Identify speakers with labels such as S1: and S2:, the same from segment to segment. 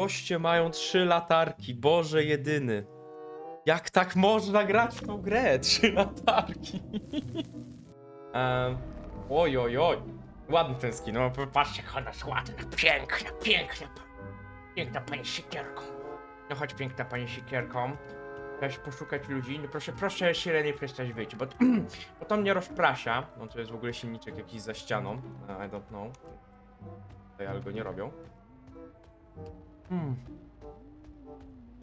S1: Goście mają trzy latarki, Boże jedyny. Jak tak można grać w tą grę? Trzy latarki. um, oj, oj, oj. Ładny ten skin, no patrzcie, jak ona jest ładna, piękna, piękna. Piękna pani siekierką. No chodź, piękna pani siekierką. Chciałeś poszukać ludzi? No proszę, proszę sirenie przestać wyjść, bo, bo to mnie rozprasza. No to jest w ogóle silniczek jakiś za ścianą. I don't know. Tutaj, ale go nie robią. Hmm.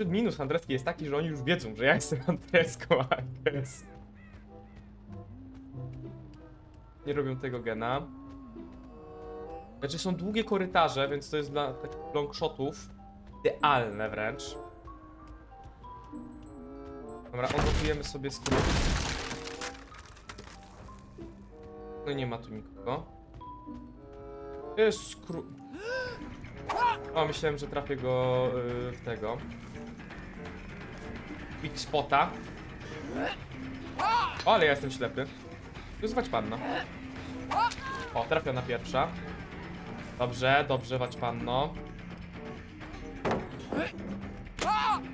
S1: Minus Andreski jest taki, że oni już wiedzą, że ja jestem Andreską, guess. Nie robią tego gena. Znaczy są długie korytarze, więc to jest dla takich longshotów idealne wręcz. Dobra, odblokujemy sobie skrót. No nie ma tu nikogo. Jest skrót. O, myślałem, że trafię go yy, w tego. Big spota. O, ale ja jestem ślepy. Wyzwać panno. O, trafiona pierwsza. Dobrze, dobrze, wać panno.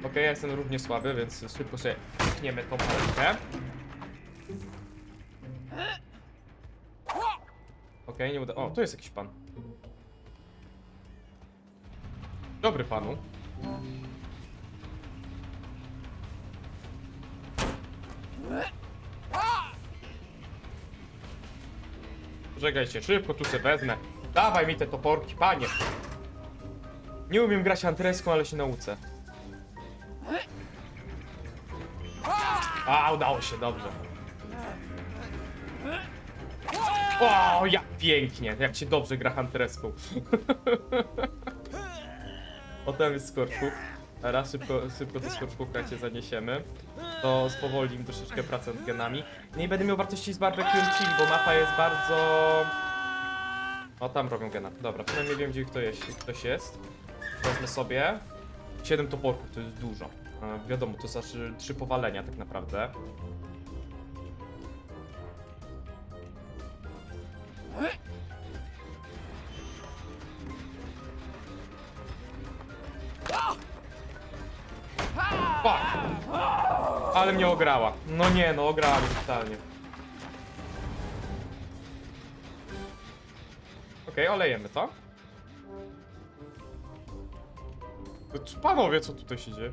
S1: Okej, ja jestem równie słaby, więc szybko sobie pchniemy tą palkę. Okej, nie uda... O, to jest jakiś pan. Dobry panu. Żegaj się, szybko tu se wezmę. Dawaj mi te toporki, panie. Nie umiem grać antreską, ale się nauczę. A, udało się, dobrze. O, jak pięknie, jak się dobrze gra huntereską. Potem jest skorczków. Teraz szybko, szybko do skorczków cię zaniesiemy. To spowolni im troszeczkę pracę nad genami. Nie będę miał wartości z barbecue chili, bo mapa jest bardzo... O, tam robią gena. Dobra, przynajmniej wiem, gdzie kto jest, ktoś jest. Wezmę sobie. 7 toporków, to jest dużo. E, wiadomo, to znaczy 3 powalenia tak naprawdę. Fuck! Ale mnie ograła. No nie, no ograła mnie totalnie. Okej, olejemy to. Czy Panowie, co tutaj się dzieje?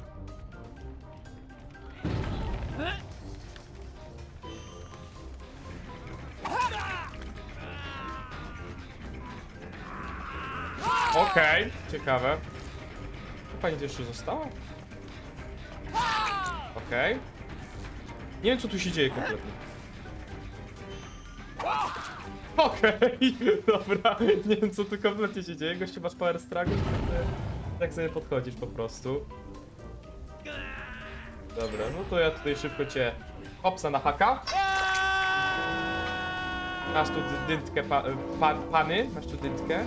S1: Okej, ciekawe. Pani tu jeszcze została? Okej. Nie wiem, co tu się dzieje kompletnie. Okej, dobra. Nie wiem, co tu kompletnie się dzieje. Gościu, masz power struggle? Tak sobie podchodzisz po prostu. Dobra, no to ja tutaj szybko cię hopsa na haka. Masz tu dy- dyntkę, pa, pa, pany. Masz tu dyntkę.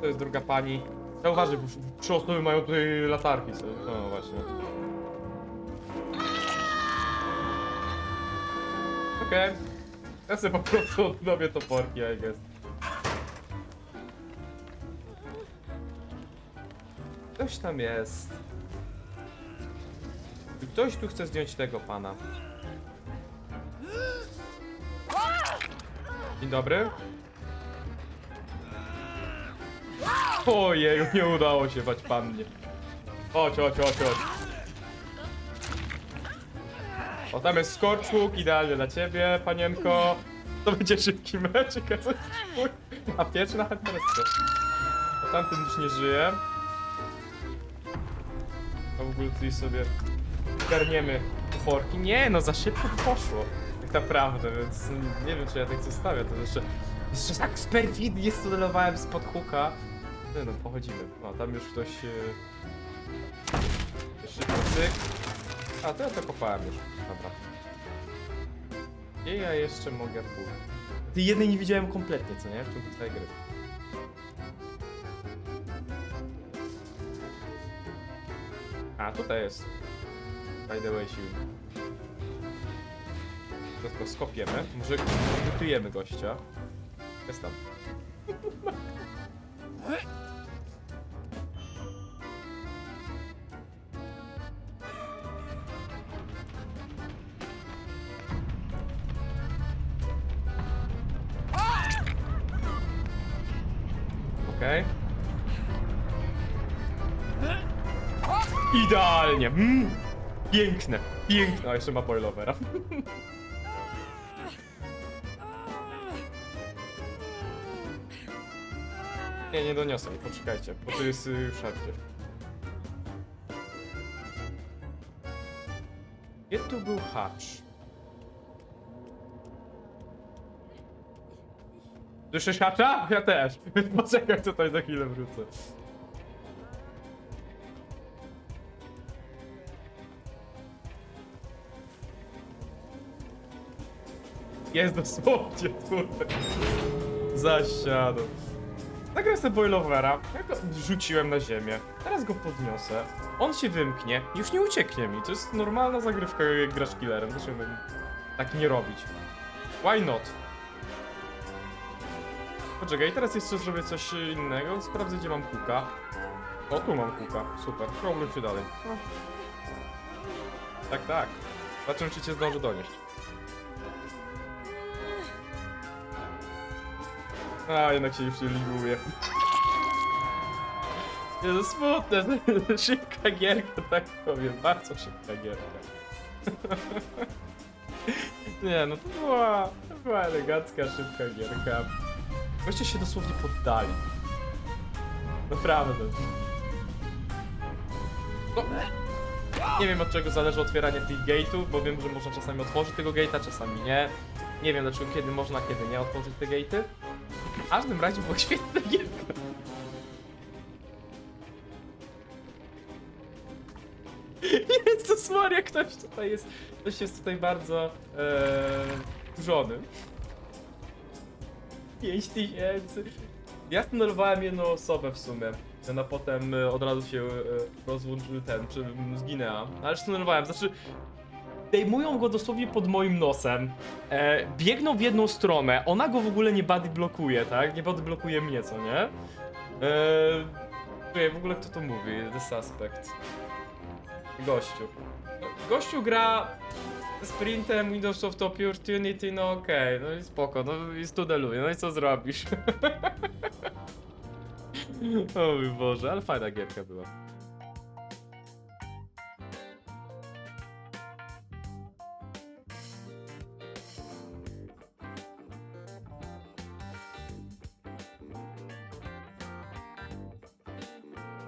S1: To jest druga pani. Ja uważaj, bo trzy osoby mają tutaj latarki sobie. No właśnie. Okej. Ja sobie po prostu odnowię toporki, I guess. Ktoś tam jest. Ktoś tu chce zdjąć tego pana. Dzień dobry. Ojeju, nie udało się bać pannie. Chodź, chodź, chodź, chodź. O, tam jest skorczuk, idealnie dla ciebie, panienko. To będzie szybki meczek, a co twój? A pierwszy na. O, tamten już nie żyje. A w ogóle tutaj sobie garniemy porki. Nie, no za szybko poszło. Tak naprawdę, więc nie wiem, czy ja tak zostawię. To jeszcze, jeszcze tak sperfidnie studylowałem spod hooka. Nie no, pochodzimy. O, tam już ktoś... Yy... Szybko cyk. A, to ja to kopałem już. Dobra. Gdzie ja jeszcze mogę pójść? Tej jednej nie widziałem kompletnie, co nie? W ciągu całej gry. A, tutaj jest. By the way. Tylko skopiemy. Może gotujemy gościa. Jest tam. Okej. Idealnie. Mm. Piękne. Piękne. O, jeszcze ma boilovera. Nie, nie doniosę, poczekajcie, bo to jest y, już gdzieś. Gdzie tu był hacz? Słyszysz hacza? Ja też. Poczekaj tutaj za chwilę wrócę. Jest dosłownie tutaj. Za ścianą. Nagrałem sobie boilovera, ja go rzuciłem na ziemię. Teraz go podniosę. On się wymknie, już nie ucieknie mi. To jest normalna zagrywka, jak grasz killerem. Dlaczego tak nie robić? Why not? Poczekaj, teraz jeszcze zrobię coś innego. Sprawdzę, gdzie mam kuka. O, tu mam kuka. Super. Problem się dalej. Tak, tak. Zobaczymy, czy cię zdążę donieść. A, jednak się nie liguje. Nie, to smutne, szybka gierka, tak powiem, bardzo szybka gierka. Nie, no to była, to była elegancka, szybka gierka. Goście się dosłownie poddali. Naprawdę. No. Nie wiem od czego zależy otwieranie tych gate'ów, bo wiem, że można czasami otworzyć tego gate'a, czasami nie. Nie wiem dlaczego kiedy można, kiedy nie otworzyć te gate'y. W każdym razie była świetna gierka. Jezus Maria, ktoś tutaj jest, ktoś jest tutaj bardzo e, wkurzony. 5 tysięcy. Ja stunelowałem jedną osobę w sumie. Ona potem e, od razu się e, rozłączył ten, czy zginęła. Ale stunelowałem, znaczy Dejmują go dosłownie pod moim nosem. E, biegną w jedną stronę. Ona go w ogóle nie body blokuje, tak? Nie body blokuje mnie, co nie? E, w ogóle kto to mówi? The suspect. Gościu. Gościu gra sprintem Windows of Opportunity, no okej, no i spoko, no i studeluje, no i co zrobisz? o mój Boże, ale fajna gierka była.